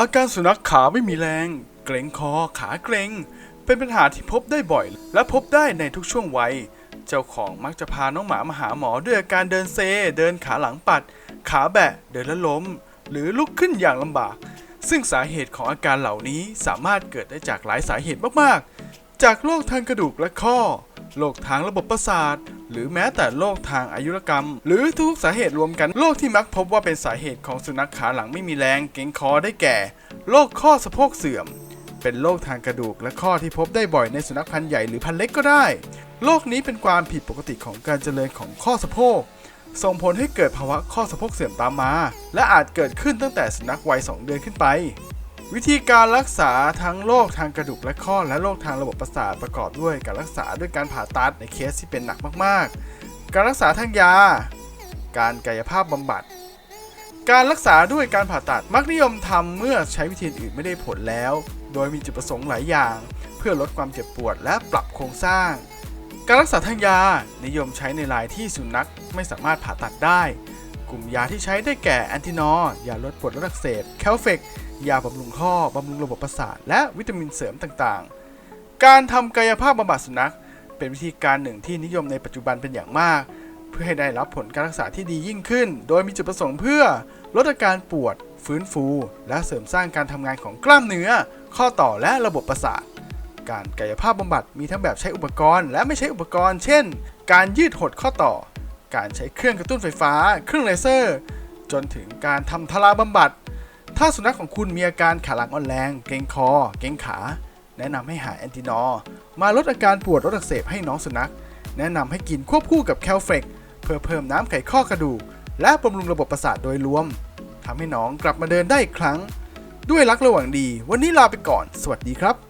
อาการสุนัขขาไม่มีแรง เกร็งคอ ขาเกร็ง เป็นปัญหาที่พบได้บ่อย และพบได้ในทุกช่วงวัย เจ้าของมักจะพาน้องหมามาหาหมอด้วยอาการเดินเซ เดินขาหลังปัด ขาแบะ เดินแล้วล้ม หรือลุกขึ้นอย่างลำบาก ซึ่งสาเหตุของอาการเหล่านี้สามารถเกิดได้จากหลายสาเหตุมากๆ จากโรคทางกระดูกและข้อ โรคทางระบบประสาท หรือแม้แต่โรคทางอายุรกรรม หรือทุกสาเหตุรวมกันโรคที่มักพบว่าเป็นสาเหตุของสุนัขขาหลังไม่มีแรงเกรงคอได้แก่โรคข้อสะโพกเสื่อม เป็นโรคทางกระดูกและข้อที่พบได้บ่อยในสุนัขพันธุ์ใหญ่หรือพันธุ์เล็กก็ได้โรคนี้เป็นความผิดปกติของการเจริญของข้อสะโพกส่งผลให้เกิดภาวะข้อสะโพกเสื่อมตามมา และอาจเกิดขึ้นตั้งแต่สุนัขวัย 2 เดือนขึ้นไป วิธีการรักษาทั้งโรคทางกระดูกและข้อ และโรคทางระบบประสาทประกอบด้วยการรักษาด้วยการผ่าตัดในเคสที่เป็นหนักมากๆ การรักษาทางยา การกายภาพบำบัด การรักษาด้วยการผ่าตัดมักนิยมทำเมื่อใช้วิธีอื่นไม่ได้ผลแล้ว โดยมีจุดประสงค์หลายอย่าง เพื่อลดความเจ็บปวดและปรับโครงสร้าง การรักษาทางยานิยมใช้ในรายที่สุนัขไม่สามารถผ่าตัดได้ กลุ่มยาที่ใช้ได้แก่แอนตินอร์ยาลดปวดลดอักเสบแคลเฟกยาบำรุงข้อบำรุงระบบประสาท และวิตามินเสริมต่างๆ การทำกายภาพบำบัดสุนัข เป็นวิธีการหนึ่งที่นิยมในปัจจุบันเป็นอย่างมาก เพื่อให้ได้รับผลการรักษาที่ดียิ่งขึ้น โดยมีจุดประสงค์เพื่อ ลดอาการปวด ฟื้นฟู และเสริมสร้างการทำงานของกล้ามเนื้อ ข้อต่อและระบบประสาท การกายภาพบำบัดมีทั้งแบบใช้อุปกรณ์ และไม่ใช้อุปกรณ์ เช่น การยืดหดข้อต่อ การใช้เครื่องกระตุ้นไฟฟ้า เครื่องเลเซอร์ จนถึงการทำทาราบำบัด ถ้าสุนัขของคุณมีอาการขาหลังอ่อนแรง เกร็งคอ เกร็งขา แนะนำให้หาแอนตินอร์มาลดอาการปวดลดอักเสบให้น้องสุนัข แนะนำให้กินควบคู่กับแคลเฟกเพื่อเพิ่มน้ำไขข้อกระดูก และบำรุงระบบประสาทโดยรวมทำให้น้องกลับมาเดินได้อีกครั้ง ด้วยรักระหว่างดี วันนี้ลาไปก่อน สวัสดีครับ